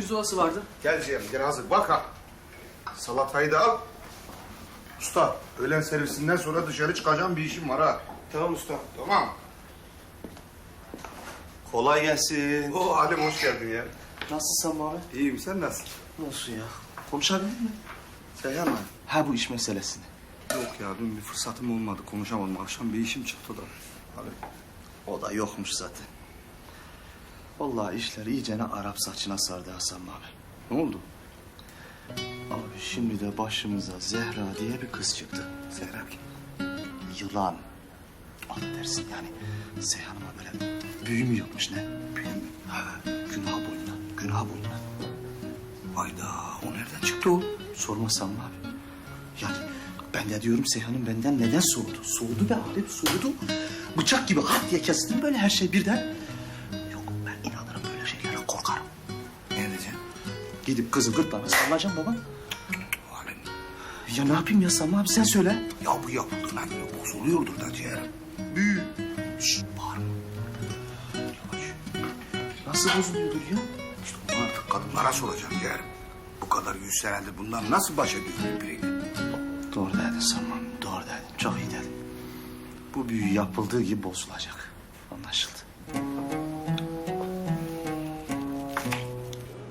pirzolası vardı. Gel Cem gel hazır bak ha. Salatayı da al. Usta öğlen servisinden sonra dışarı çıkacağım bir işim var ha. Tamam usta. Tamam. Kolay gelsin. Oo Halim hoş geldin ya. Nasılsın abi? İyiyim sen nasılsın? Nasıl ya? Konuşabildin mi? Seyhan mı? Ha bu iş meselesini. Yok ya dün bir fırsatım olmadı konuşamadım. Akşam bir işim çıktı da. Halim. O da yokmuş zaten. Vallahi işler iyicene Arap saçına sardı Hasan abi. Ne oldu? Abi şimdi de başımıza Zehra diye bir kız çıktı. Zehra kim? Yılan. Affedersin yani. Seyhan'ıma böyle büyü mü yutmuş ne? Büyü mü? Ha, günah boyuna. Günah boyuna. Hayda o nereden çıktı o? Sormasam mı abi? Yani ben de diyorum Seyhan'ın benden neden soğudu? Soğudu be Halim soğudu. Bıçak gibi hat diye kestim böyle her şey birden. Gidip kızı gırtlağına sallayacağım baba. Halim. Ya ne yapayım ya Sami abi sen söyle. Ya bu yapıldığına göre bozuluyordur da ciğerim. Büyü. Şşt bağırma. Yavaş. Nasıl bozuluyordur ya? İşte bunu artık kadınlara soracağım ciğerim. Bu kadar yüz senedir bundan nasıl baş ediyor biriyle? Doğru dedin Sami abi, doğru dedin. Çok iyi dedin. Bu büyü yapıldığı gibi bozulacak. Anlaşıldı.